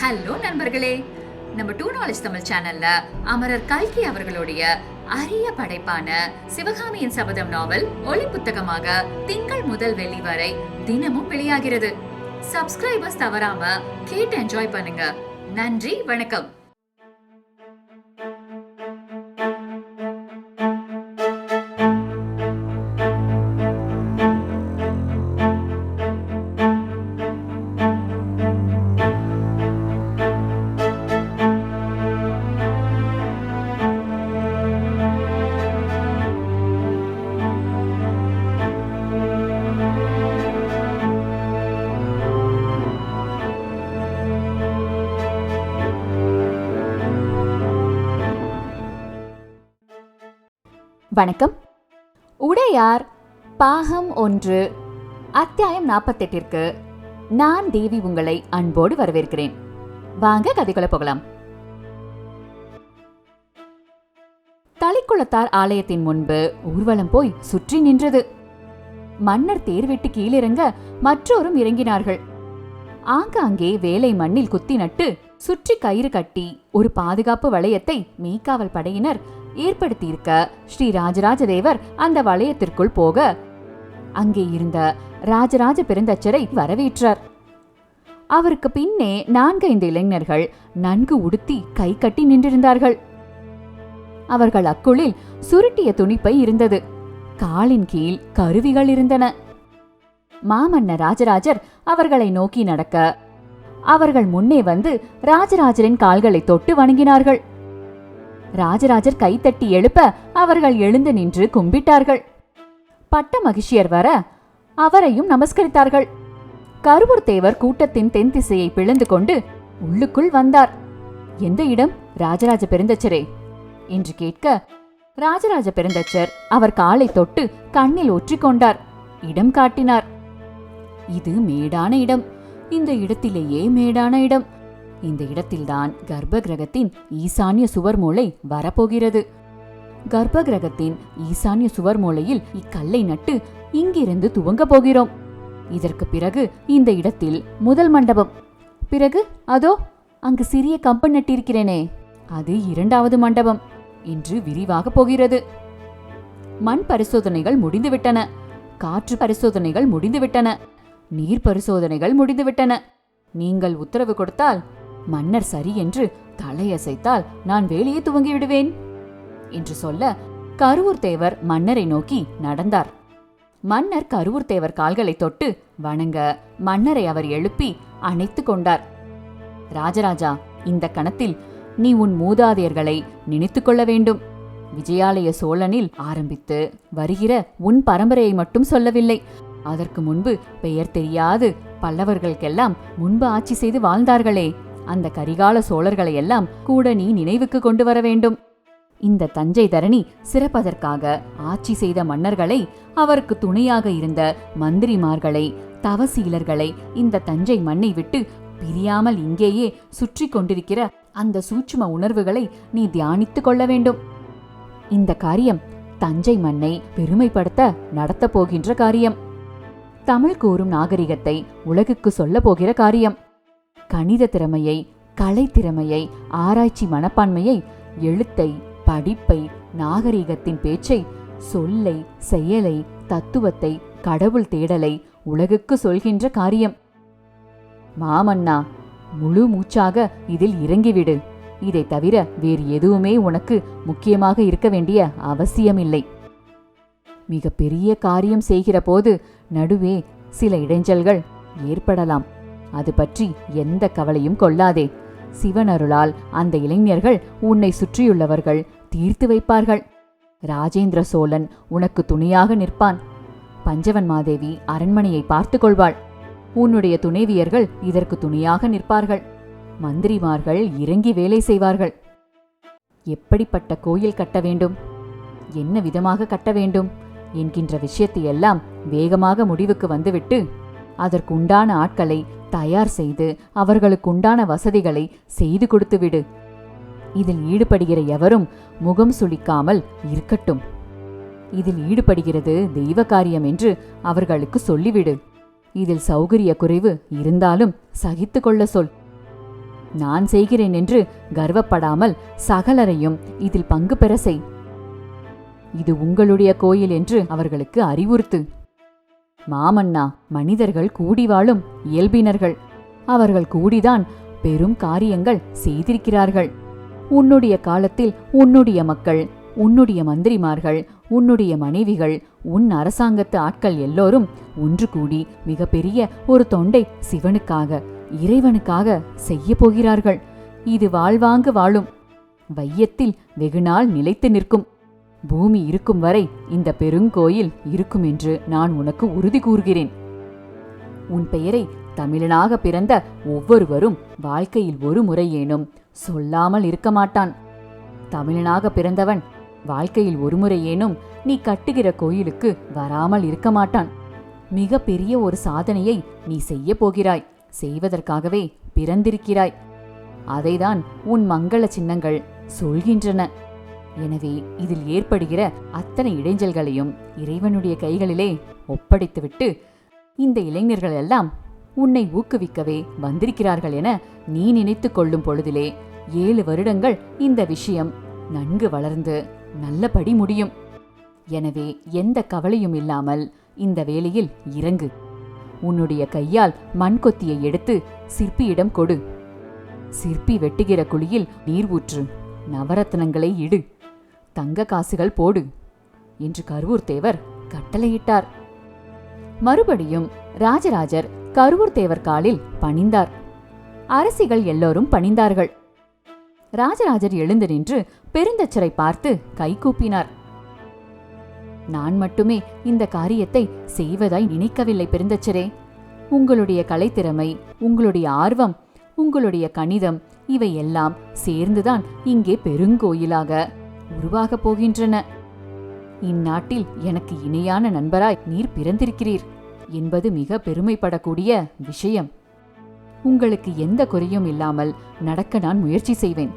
Hello நண்பர்களே. நம்ம two knowledge Tamil சேனல்ல அமரர் கல்கி அவர்களுடைய அரிய படைப்பான சிவகாமியின் சபதம் நாவல் ஒளி புத்தகமாக திங்கள் முதல் வெள்ளி வரை தினமும் வெளியாகிறது. சப்ஸ்கிரைபர்ஸ் தவறாம கேட்டு என்ஜாய் பண்ணுங்க. நன்றி வணக்கம். வணக்கம். உடையார் பாகம் ஒன்று அத்தியாயம் நாற்பத்தெட்டிற்கு நான் தேவி உங்களை அன்போடு வரவேற்கிறேன். வாங்க கதைக்குள்ள போகலாம். தலைக்குளத்தார் ஆலயத்தின் முன்பு ஊர்வலம் போய் சுற்றி நின்றது. மன்னர் தேர் விட்டு கீழிறங்க மற்றோரும் இறங்கினார்கள். ஆங்காங்கே வேலை மண்ணில் குத்தி நட்டு சுற்றி கயிறு கட்டி ஒரு பாதுகாப்பு வளையத்தை மீக்காவல் படையினர் ஏற்படுத்தியிருக்க. ஸ்ரீ ராஜராஜ தேவர் அந்த வளையத்திற்குள் போக அங்கே இருந்த ராஜராஜ பெருந்தச்சரை வரவேற்றார். அவருக்கு பின்னே நான்கைந்து இளைஞர்கள் நன்கு உடுத்தி கை கட்டி நின்றிருந்தார்கள். அவர்கள் அக்குளில் சுருட்டிய துணிப்பை இருந்தது. காலின் கீழ் கருவிகள் இருந்தன. மாமன்னர் ராஜராஜர் அவர்களை நோக்கி நடக்க அவர்கள் முன்னே வந்து ராஜராஜரின் கால்களை தொட்டு வணங்கினார்கள். ராஜராஜர் கைத்தட்டி எழுப்ப அவர்கள் எழுந்து நின்று கும்பிட்டார்கள். பட்ட மகிழ்ச்சியர் வர அவரையும் நமஸ்கரித்தார்கள். கருவூர் தேவர் கூட்டத்தின் தென் திசையை பிளந்து கொண்டு உள்ளுக்குள் வந்தார். எந்த இடம்? ராஜராஜ பெருந்தச்சரே என்று கேட்க ராஜராஜ பெருந்தச்சர் அவர் காலை தொட்டு கண்ணில் ஒற்றிக்கொண்டார் இடம் காட்டினார். இது மேடான இடம். இந்த இடத்திலேயே மேடான இடம். இந்த இடத்தில்தான் கர்ப்ப கிரகத்தின் ஈசான்ய சுவர் மூலை வரப்போகிறது. கர்ப்ப கிரகத்தின் ஈசான்ய சுவர் மூலையில் இக்கல்லை நட்டு இங்கிருந்து துவங்க போகிறோம். இதற்கு பிறகு இந்த இடத்தில் முதல் மண்டபம். பிறகு அதோ அங்கு சிறிய கம்பன் நட்டிருக்கிறேனே அது இரண்டாவது மண்டபம் என்று விரிவாக போகிறது. மண் பரிசோதனைகள் முடிந்துவிட்டன. காற்று பரிசோதனைகள் முடிந்துவிட்டன. நீர் பரிசோதனைகள் முடிந்துவிட்டன. நீங்கள் உத்தரவு கொடுத்தால் மன்னர் சரி என்று தலையசைத்தால் நான் வேலையை துவங்கி விடுவேன் என்று சொல்ல கருவூர் தேவர் மன்னரை நோக்கி நடந்தார். மன்னர் கருவூர் தேவர் கால்களை தொட்டு வணங்க மன்னரை அவர் எழுப்பி அணைத்து கொண்டார். ராஜராஜா இந்த கணத்தில் நீ உன் மூதாதையர்களை நினைத்துக் கொள்ள வேண்டும். விஜயாலய சோழனில் ஆரம்பித்து வருகிற உன் பரம்பரையை மட்டும் சொல்லவில்லை. அதற்கு முன்பு பெயர் தெரியாது. பல்லவர்களுக்கெல்லாம் முன்பு ஆட்சி செய்து வாழ்ந்தார்களே. அந்த கரிகால சோழர்களை எல்லாம் கூட நீ நினைவுக்கு கொண்டு வர வேண்டும். இந்த தஞ்சை தரணி சிறப்பதற்காக ஆட்சி செய்த மன்னர்களை அவருக்கு துணையாக இருந்த மந்திரிமார்களை தவசீலர்களை இந்த தஞ்சை மண்ணை விட்டு பிரியாமல் இங்கேயே சுற்றி கொண்டிருக்கிற அந்த சூட்சும உணர்வுகளை நீ தியானித்துக் கொள்ள வேண்டும். இந்த காரியம் தஞ்சை மண்ணை பெருமைப்படுத்த நடத்தப் போகின்ற காரியம். தமிழ் கூறும் நாகரிகத்தை உலகுக்கு சொல்ல போகிற காரியம். கணித திறமையை கலை திறமையை ஆராய்ச்சி மனப்பான்மையை எழுத்தை படிப்பை நாகரிகத்தின் பேச்சை சொல்லை செயலை தத்துவத்தை கடவுள் தேடலை உலகுக்கு சொல்கின்ற காரியம். மாமன்னா முழு மூச்சாக இதில் இறங்கிவிடு. இதை தவிர வேறு எதுவுமே உனக்கு முக்கியமாக இருக்க வேண்டிய அவசியமில்லை. மிக பெரிய காரியம் செய்கிற போது நடுவே சில இடைஞ்சல்கள் ஏற்படலாம். அது பற்றி எந்த கவலையும் கொள்ளாதே. சிவனருளால் அந்த இளைஞர்கள் உன்னை சுற்றியுள்ளவர்கள் தீர்த்து வைப்பார்கள். ராஜேந்திர சோழன் உனக்கு துணையாக நிற்பான். பஞ்சவன் மாதேவி அரண்மனையை பார்த்து கொள்வாள். உன்னுடைய துணைவியர்கள் இதற்கு துணையாக நிற்பார்கள். மந்திரிமார்கள் இறங்கி வேலை செய்வார்கள். எப்படிப்பட்ட கோயில் கட்ட வேண்டும்? என்ன விதமாக கட்ட வேண்டும்? என்கின்ற விஷயத்தை எல்லாம் வேகமாக முடிவுக்கு வந்துவிட்டு அதற்குண்டான ஆட்களை தயார் செய்து அவர்களுக்குண்டான வசதிகளை செய்து கொடுத்துவிடு இதில் ஈடுபடுகிற எவரும் முகம் சுளிக்காமல் இருக்கட்டும். இதில் ஈடுபடுகிறது தெய்வ காரியம் என்று அவர்களுக்கு சொல்லிவிடு. இதில் சௌகரிய குறைவு இருந்தாலும் சகித்து கொள்ள சொல். நான் செய்கிறேன் என்று கர்வப்படாமல் சகலரையும் இதில் பங்கு பெற செய். இது உங்களுடைய கோயில் என்று அவர்களுக்கு அறிவுறுத்து. மாமன்னா மனிதர்கள் கூடி வாழும் இயல்பினர்கள். அவர்கள் கூடிதான் பெரும் காரியங்கள் செய்திருக்கிறார்கள். உன்னுடைய காலத்தில் உன்னுடைய மக்கள் உன்னுடைய மந்திரிமார்கள் உன்னுடைய மனைவிகள் உன் அரசாங்கத்து ஆட்கள் எல்லோரும் ஒன்று கூடி மிகப்பெரிய ஒரு தொண்டை சிவனுக்காக இறைவனுக்காக செய்ய போகிறார்கள். இது வாழ்வாங்கு வாழும். வையத்தில் வெகுநாள் நிலைத்து நிற்கும். பூமி இருக்கும் வரை இந்த பெருங்கோயில் இருக்கும் என்று நான் உனக்கு உறுதி கூறுகிறேன். உன் பெயரை தமிழனாக பிறந்த ஒவ்வொருவரும் வாழ்க்கையில் ஒரு முறையேனும் சொல்லாமல் இருக்க மாட்டான். தமிழனாக பிறந்தவன் வாழ்க்கையில் ஒரு முறையேனும் நீ கட்டுகிற கோயிலுக்கு வராமல் இருக்க மாட்டான். மிக பெரிய ஒரு சாதனையை நீ செய்ய போகிறாய் செய்வதற்காகவே பிறந்திருக்கிறாய். அதைதான் உன் மங்கள சின்னங்கள் சொல்கின்றன. எனவே இதில் ஏற்படுகிற அத்தனை இடைஞ்சல்களையும் இறைவனுடைய கைகளிலே ஒப்படைத்துவிட்டு இந்த இளைஞர்கள் எல்லாம் உன்னை ஊக்குவிக்கவே வந்திருக்கிறார்கள் என நீ நினைத்து கொள்ளும் பொழுதிலே ஏழு வருடங்கள் இந்த விஷயம் நன்கு வளர்ந்து நல்லபடி முடியும். எனவே எந்த கவலையும் இல்லாமல் இந்த வேலையில் இறங்கு. உன்னுடைய கையால் மண்கொத்தியை எடுத்து சிற்பியிடம் கொடு. சிற்பி வெட்டுகிற குழியில் நீர் ஊற்று. நவரத்னங்களை இடு. தங்க காசுகள் போடு என்று கருவூர் தேவர் கட்டளையிட்டார். மறுபடியும் ராஜராஜர் கருவூர் தேவர் காலில் பணிந்தார். அரசிகள் எல்லோரும் பணிந்தார்கள். ராஜராஜர் எழுந்து நின்று பெருந்தச்சரை பார்த்து கைகூப்பினார் நான் மட்டுமே இந்த காரியத்தை செய்வதாய் நினைக்கவில்லை பெருந்தச்சரே. உங்களுடைய கலைத்திறமை உங்களுடைய ஆர்வம் உங்களுடைய கணிதம் இவை எல்லாம் சேர்ந்துதான் இங்கே பெருங்கோயிலாக. உருவாகப் போகின்றன. இந்நாட்டில் எனக்கு இணையான நண்பராய் நீர் பிறந்திருக்கிறீர் என்பது மிக பெருமைப்படக்கூடிய விஷயம். உங்களுக்கு எந்த குறையும் இல்லாமல் நடக்க நான் முயற்சி செய்வேன்.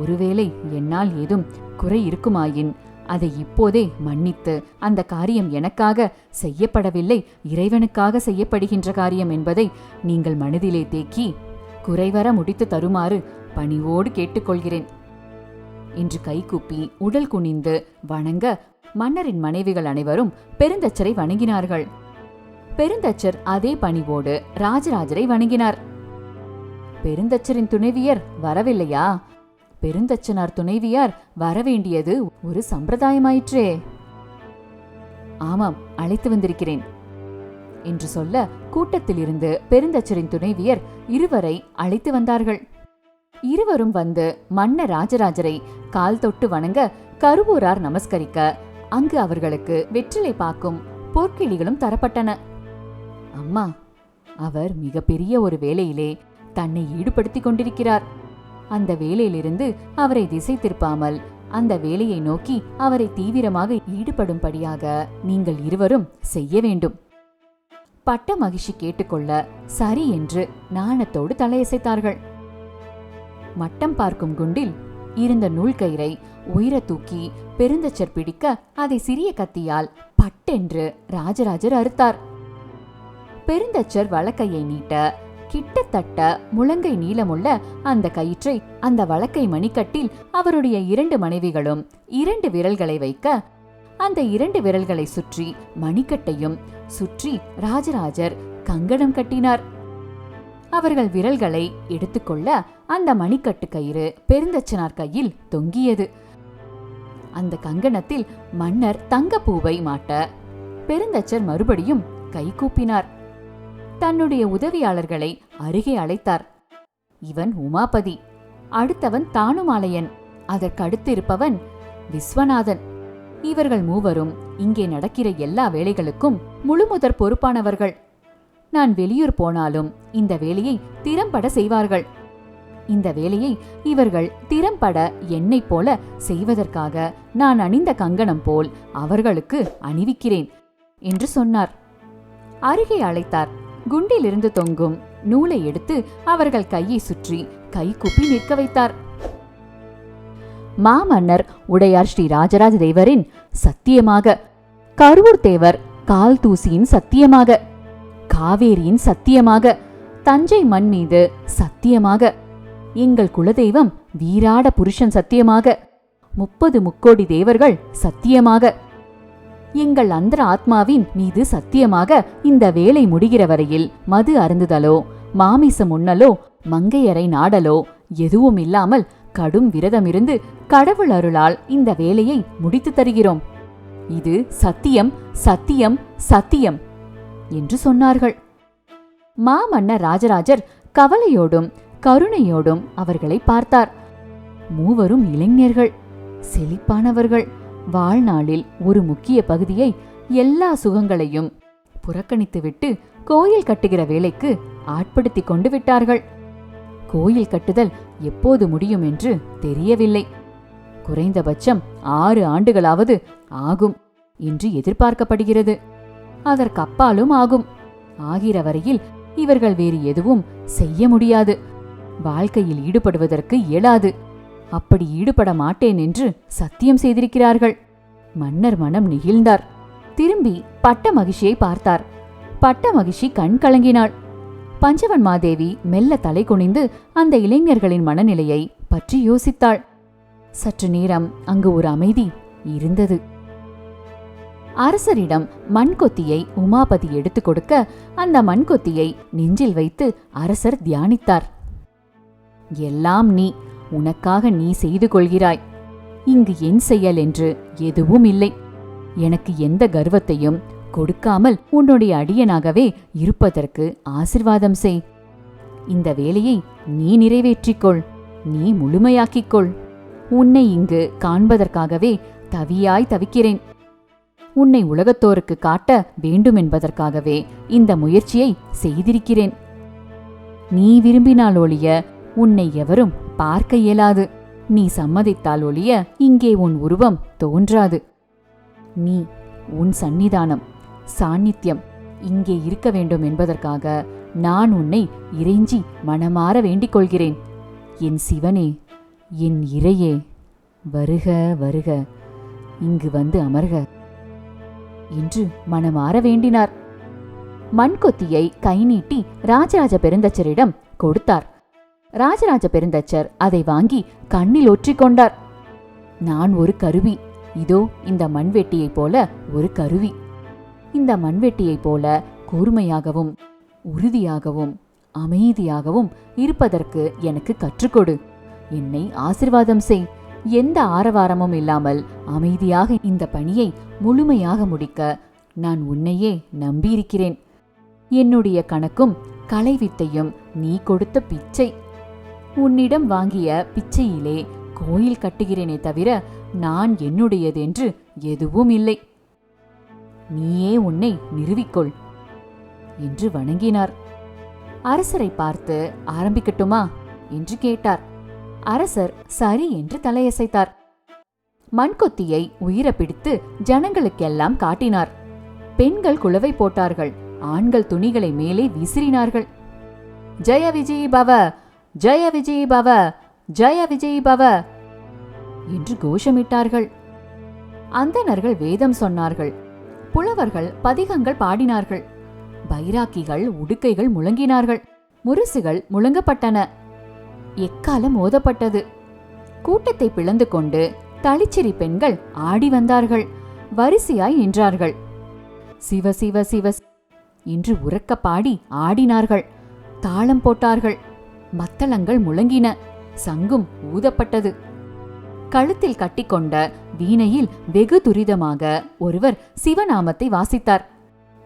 ஒருவேளை என்னால் ஏதும் குறை இருக்குமாயின் அதை இப்போதே மன்னித்து அந்த காரியம் எனக்காக செய்யப்படவில்லை இறைவனுக்காக செய்யப்படுகின்ற காரியம் என்பதை நீங்கள் மனதிலே தேக்கி குறைவர முடித்து தருமாறு பணிவோடு கேட்டுக்கொள்கிறேன். என்று கைகூப்பி உடல் குனிந்து வணங்க மன்னரின் மனைவிகள் அனைவரும் பெருந்தச்சரை வணங்கினார்கள். பெருந்தச்சர் அதே பணிவோடு ராஜராஜரை வணங்கினார். பெருந்தச்சரின் துணைவியர் வரவில்லையா? பெருந்தச்சனார் துணைவியார் வரவேண்டியது ஒரு சம்பிரதாயமாயிற்றே. ஆமாம் அழைத்து வந்திருக்கிறேன். என்று சொல்ல கூட்டத்திலிருந்து பெருந்தச்சரின் துணைவியர் இருவரை அழைத்து வந்தார்கள். இருவரும் வந்து மன்ன ராஜராஜரை கால் தொட்டு வணங்க கருவூரார் நமஸ்கரிக்க அங்கு அவர்களுக்கு வெற்றிலை பாக்கும் போர்க்கிளிகளும் தரப்பட்டன. அம்மா அவர் மிகப்பெரிய ஒரு வேலையிலே தன்னை ஈடுபடுத்திக் கொண்டிருக்கிறார். அந்த வேலையிலிருந்து அவரை திசை திருப்பாமல் அந்த வேலையை நோக்கி அவரை தீவிரமாக ஈடுபடும்படியாக நீங்கள் இருவரும் செய்ய வேண்டும். பட்ட மகிழ்ச்சி கேட்டுக்கொள்ள சரி என்று நாணத்தோடு தலையசைத்தார்கள். மட்டம் பார்க்கும் குண்டில் இருந்த நூல்கயிறை உயிர தூக்கி பெருந்தச்சர் பிடிக்க அதை சிறிய கத்தியால் பட்டென்று ராஜராஜர் அறுத்தார். பெருந்தச்சர் வழக்கையை நீட்ட கிட்டத்தட்ட முழங்கை நீளமுள்ள அந்த கயிற்றை அந்த வழக்கை மணிக்கட்டில் அவருடைய இரண்டு மனைவிகளும் இரண்டு விரல்களை வைக்க அந்த இரண்டு விரல்களை சுற்றி மணிக்கட்டையும் சுற்றி ராஜராஜர் கங்கணம் கட்டினார். அவர்கள் விரல்களை எடுத்துக்கொள்ள அந்த மணிக்கட்டு கயிறு பெருந்தச்சனார் கையில் தொங்கியது. அந்த கங்கணத்தில் மன்னர் தங்கப்பூவை மாட்ட பெருந்தச்சர் மறுபடியும் கை கூப்பினார். தன்னுடைய உதவியாளர்களை அருகே அழைத்தார். இவன் உமாபதி அடுத்தவன் தானுமாலையன் அதற்கடுத்து இருப்பவன் விஸ்வநாதன். இவர்கள் மூவரும் இங்கே நடக்கிற எல்லா வேலைகளுக்கும் முழுமுதற் பொறுப்பானவர்கள். நான் வெளியூர் போனாலும் இந்த வேலையை திறம்பட செய்வார்கள். இந்த வேலையை இவர்கள் திறம்பட என்னைப் போல செய்வதற்காக நான் அணிந்த கங்கணம் போல் அவர்களுக்கு அணிவிக்கிறேன் என்று சொன்னார். அருகே அழைத்தார். குண்டிலிருந்து தொங்கும் நூலை எடுத்து அவர்கள் கையை சுற்றி கைகுப்பி நிற்க வைத்தார். மாமன்னர் உடையார் ஸ்ரீ ராஜராஜ தேவரின் சத்தியமாக கருவூர் தேவர் கால் தூசியின் சத்தியமாக காவேரியின் சத்தியமாக தஞ்சை மண் மீது சத்தியமாக எங்கள் குலதெய்வம் வீராட புருஷன் சத்தியமாக முப்பது முக்கோடி தேவர்கள் சத்தியமாக எங்கள் அந்தர ஆத்மாவின் மீது சத்தியமாக இந்த வேலை முடிகிற வரையில் மது அருந்துதலோ மாமிசம் உண்ணலோ மங்கையரை நாடலோ எதுவும் இல்லாமல் கடும் விரதமிருந்து கடவுள் அருளால் இந்த வேலையை முடித்து தருகிறோம். இது சத்தியம் சத்தியம் சத்தியம். என்று சொன்னார்கள். மாமன்னர் ராஜராஜர் கவலையோடும் கருணையோடும் அவர்களை பார்த்தார். மூவரும் இளைஞர்கள் செழிப்பானவர்கள். வாழ்நாளில் ஒரு முக்கிய பகுதியை எல்லா சுகங்களையும் புறக்கணித்துவிட்டு கோயில் கட்டுகிற வேலைக்கு ஆட்படுத்திக் கொண்டு விட்டார்கள். கோயில் கட்டுதல் எப்போது முடியும் என்று தெரியவில்லை. குறைந்தபட்சம் ஆறு ஆண்டுகளாவது ஆகும் என்று எதிர்பார்க்கப்படுகிறது. அதற்கப்பாலும் ஆகும். ஆகிற வரையில் இவர்கள் வேறு எதுவும் செய்ய முடியாது. வாழ்க்கையில் ஈடுபடுவதற்கு இயலாது. அப்படி ஈடுபட மாட்டேன் என்று சத்தியம் செய்திருக்கிறார்கள். மன்னர் மனம் நெகிழ்ந்தார். திரும்பி பட்ட மகிழ்ச்சியை பார்த்தார். பட்ட மகிழ்ச்சி கண் கலங்கினாள். பஞ்சவன் மாதேவி மெல்ல தலை குனிந்து அந்த இளைஞர்களின் மனநிலையை பற்றி யோசித்தாள். சற்று நேரம் அங்கு ஒரு அமைதி இருந்தது. அரசரிடம் மண்கொத்தியை உமாபதி எடுத்துக் கொடுக்க அந்த மண்கொத்தியை நெஞ்சில் வைத்து அரசர் தியானித்தார். எல்லாம் நீ உனக்காக நீ செய்து கொள்கிறாய். இங்கு என் செயல் என்று எதுவும் இல்லை. எனக்கு எந்த கர்வத்தையும் கொடுக்காமல் உன்னுடைய அடியனாகவே இருப்பதற்கு ஆசிர்வாதம் செய். இந்த வேலையை நீ நிறைவேற்றிக்கொள். நீ முழுமையாக்கிக்கொள். உன்னை இங்கு காண்பதற்காகவே தவியாய் தவிக்கிறேன். உன்னை உலகத்தோருக்கு காட்ட வேண்டுமென்பதற்காகவே இந்த முயற்சியை செய்திருக்கிறேன். நீ விரும்பினால் ஒழிய உன்னை எவரும் பார்க்க இயலாது. நீ சம்மதித்தால் ஒழிய இங்கே உன் உருவம் தோன்றாது. நீ உன் சந்நிதானம் சாநித்தியம் இங்கே இருக்க வேண்டும் என்பதற்காக நான் உன்னை இறைஞ்சி மனமாற வேண்டிக் கொள்கிறேன். என் சிவனே என் இறையே வருக வருக. இங்கு வந்து அமர்க. என்று மனமாற வேண்டினார். மண்கொத்தியை கை நீட்டி ராஜராஜ பெருந்தச்சரிடம் கொடுத்தார். ராஜராஜ பெருந்தச்சர் அதை வாங்கி கண்ணில் ஒற்றிக்கொண்டார் நான் ஒரு கருவி. இதோ இந்த மண்வெட்டியைப் போல ஒரு கருவி. இந்த மண்வெட்டியைப் போல கூர்மையாகவும் உறுதியாகவும் அமைதியாகவும் இருப்பதற்கு எனக்கு கற்றுக்கொடு என்னை ஆசிர்வாதம் செய். எந்த ஆரவாரமும் இல்லாமல் அமைதியாக இந்த பணியை முழுமையாக முடிக்க நான் உன்னையே நம்பியிருக்கிறேன். என்னுடைய கணக்கும் கலைவித்தையும் நீ கொடுத்த பிச்சை. உன்னிடம் வாங்கிய பிச்சையிலே கோயில் கட்டுகிறேனே தவிர நான் என்னுடையது என்று எதுவும் இல்லை. நீயே உன்னை நிறுவிக்கொள் என்று வணங்கினார். அரசரை பார்த்து ஆரம்பிக்கட்டுமா? என்று கேட்டார். அரசர் சரி என்று தலையசைத்தார். மண்கொத்தியை உயிர பிடித்து ஜனங்களுக்கெல்லாம் காட்டினார். பெண்கள் குளவை போட்டார்கள். ஆண்கள் துணிகளை மேலே விசிறினார்கள். ஜெய விஜய் பவ! ஜெய விஜய் பவ! ஜெய விஜய் பவ! என்று கோஷமிட்டார்கள். அந்தணர்கள் வேதம் சொன்னார்கள். புலவர்கள் பதிகங்கள் பாடினார்கள். பைராக்கிகள் உடுக்கைகள் முழங்கினார்கள். முரசுகள் முழங்கப்பட்டன. எக்காலம் ஓதப்பட்டது கூட்டத்தை பிளந்து கொண்டு தளிச்சிரி பெண்கள் ஆடி வந்தார்கள். வரிசையாய் நின்றார்கள். சிவ சிவ சிவ என்று உறக்க பாடி ஆடினார்கள். தாளம் போட்டார்கள். மத்தளங்கள் முழங்கின. சங்கும் ஊதப்பட்டது. கழுத்தில் கட்டிக்கொண்ட வீணையில் வெகு துரிதமாக ஒருவர் சிவநாமத்தை வாசித்தார்.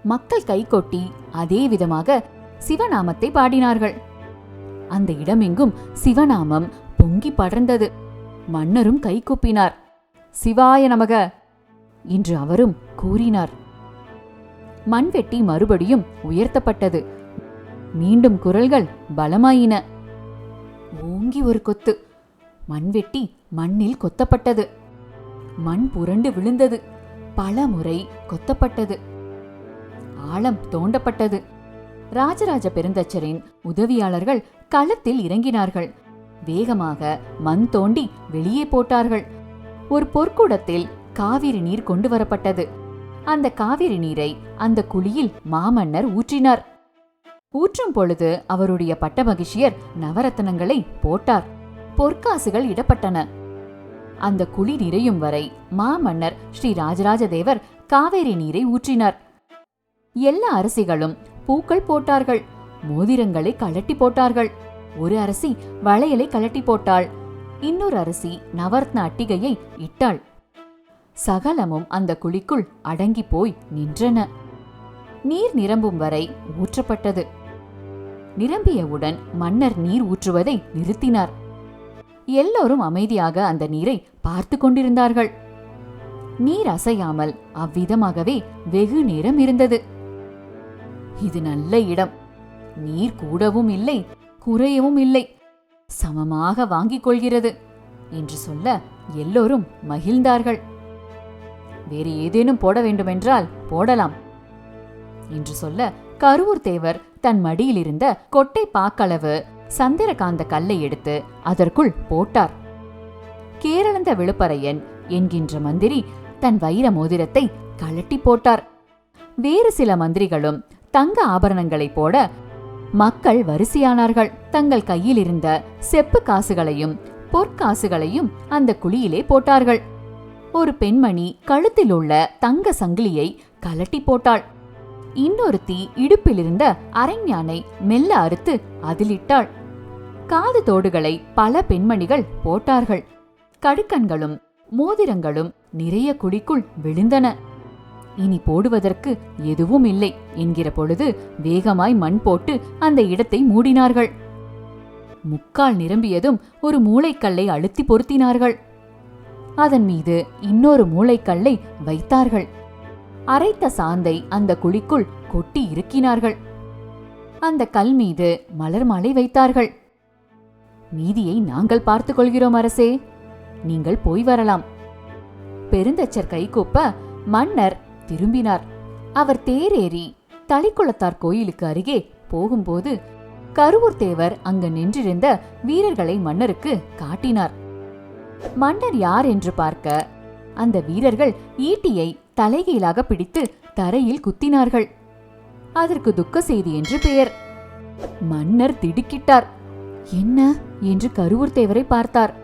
மக்கள் கைகொட்டி அதே விதமாக சிவநாமத்தை பாடினார்கள். அந்த இடமெங்கும் சிவநாமம் பொங்கி படர்ந்தது. மன்னரும் கைகூப்பினார் சிவாய நமக! என்று அவரும் கூறினார். மண்வெட்டி மறுபடியும் உயர்த்தப்பட்டது. மீண்டும் குரல்கள் பலமாயின. ஓங்கி ஒரு கொத்து. மண்வெட்டி மண்ணில் கொத்தப்பட்டது. மண் புரண்டு விழுந்தது. பல முறை கொத்தப்பட்டது. ஆழம் தோண்டப்பட்டது. ராஜராஜ பெருந்தச்சரின் உதவியாளர்கள் களத்தில் இறங்கினார்கள். வேகமாக மண் தோண்டி வெளியே போட்டார்கள். ஒரு பொற்குடத்தில் காவிரி நீர் கொண்டு வரப்பட்டது. அந்த காவிரி நீரை அந்த குழியில் மாமன்னர் ஊற்றினார். ஊற்றும் பொழுது அவருடைய பட்டமகிஷியர் நவரத்தனங்களை போட்டார். பொற்காசுகள் இடப்பட்டன. அந்த குழி நிறையும் வரை மாமன்னர் ஸ்ரீ ராஜராஜ தேவர் காவேரி நீரை ஊற்றினார். எல்லா அரசிகளும் பூக்கள் போட்டார்கள். மோதிரங்களை கலட்டி போட்டார்கள். ஒரு அரசி வளையலை கலட்டி போட்டாள். இன்னொரு அரசி நவரத்ன அட்டிகையை இட்டாள். சகலமும் அந்த குழிக்குள் அடங்கி போய் நின்றன. நீர் நிரம்பும் வரை ஊற்றப்பட்டது. நிரம்பியவுடன் மன்னர் நீர் ஊற்றுவதை நிறுத்தினார். எல்லோரும் அமைதியாக அந்த நீரை பார்த்து கொண்டிருந்தார்கள். நீர் அசையாமல் அவ்விதமாகவே வெகு நேரம் இருந்தது. இது நல்ல இடம். நீர் கூடவும் இல்லை குறையவும் இல்லை. சமமாக வாங்கிக் கொள்கிறது என்று சொல்ல எல்லோரும் மகிழ்ந்தார்கள். வேறு ஏதேனும் போட வேண்டுமென்றால் போடலாம் என்று சொல்ல கருவூர் தேவர் தன் மடியில் இருந்த கொட்டை பாக்களவு சந்திரகாந்த கல்லை எடுத்து அதற்குள் போட்டார். கேரளந்த விழுப்பரையன் என்கின்ற மந்திரி தன் வைர மோதிரத்தை கழட்டி போட்டார். வேறு சில மந்திரிகளும் தங்க ஆபரணங்களை போட மக்கள் வரிசையானார்கள். தங்கள் கையில் இருந்த செப்பு காசுகளையும் பொற்காசுகளையும் அந்த குழியிலே போட்டார்கள். ஒரு பெண்மணி கழுத்தில் உள்ள தங்க சங்கிலியை கலட்டி போட்டாள். இன்னொருத்தி இடுப்பில் இருந்த மெல்ல அறுத்து அதிலிட்டாள். காது தோடுகளை பல பெண்மணிகள் போட்டார்கள். கடுக்கன்களும் மோதிரங்களும் நிறைய குடிக்குள் விழுந்தன. இனி போடுவதற்கு எதுவும் இல்லை என்கிற பொழுது வேகமாய் மண் போட்டு அந்த இடத்தை மூடினார்கள். முக்கால் நிரம்பியதும் ஒரு மூளைக்கல்லை அழுத்தி பொருத்தினார்கள். அதன் மீது இன்னொரு மூளைக்கல்லை வைத்தார்கள். அரைத்த சாந்தை அந்த குழிக்குள் கொட்டி இருக்கினார்கள் அந்த கல் மீது மலர் மாலை வைத்தார்கள். மீதியை நாங்கள் பார்த்துக் கொள்கிறோம் அரசே. நீங்கள் போய் வரலாம். பெருந்தச்சர் கைகூப்ப மன்னர் திரும்பினார். அவர் தேரேறி தளிக்குளத்தார் கோயிலுக்கு அருகே போகும்போது கருவூர் தேவர் அங்கு நின்றிருந்த வீரர்களை மன்னருக்கு காட்டினார். மன்னர் யார் என்று பார்க்க அந்த வீரர்கள் ஈட்டியை தலைகீழாக பிடித்து தரையில் குத்தினார்கள். அதற்கு துக்க செய்தி என்று பெயர். மன்னர் திடுக்கிட்டார். என்ன? என்று கருவூர் தேவரை பார்த்தார்.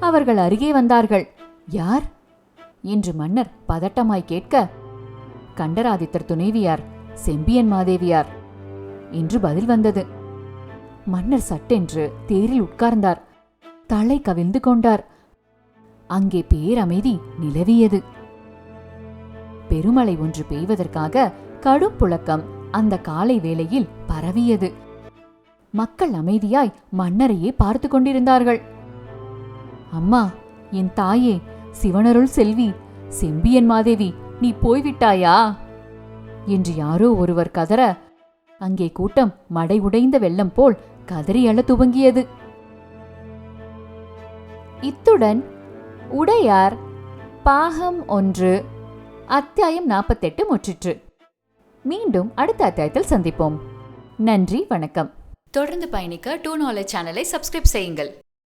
அவர்கள் அருகே வந்தார்கள். யார்? என்று மன்னர் பதட்டமாய் கேட்க கண்டராதித்தர் துணைவியார் செம்பியன் மாதேவியார் என்று பதில் வந்தது. மன்னர் சட்டென்று தேரில் உட்கார்ந்தார். தலை கவிழ்ந்து கொண்டார். அங்கே பேரமைதி நிலவியது. பெருமழை ஒன்று பெய்வதற்காக கடும் புழக்கம் அந்த காலை வேளையில் பரவியது. மக்கள் அமைதியாய் மன்னரையே பார்த்து கொண்டிருந்தார்கள். அம்மா என் தாயே சிவனருள் செல்வி செம்பியன் மாதேவி நீ போய்விட்டாயா? என்று யாரோ ஒருவர் கதற அங்கே கூட்டம் மடை உடைந்த வெள்ளம் போல் கதறி அழ துவங்கியது. இத்துடன் உடையார் பாகம் ஒன்று அத்தியாயம் நாற்பத்தெட்டு முற்றிற்று. மீண்டும் அடுத்த அத்தியாயத்தில் சந்திப்போம். நன்றி வணக்கம். தொடர்ந்து பயணிக்க டூ நாலேஜ் சேனலை சப்ஸ்கிரைப் செய்யுங்கள்.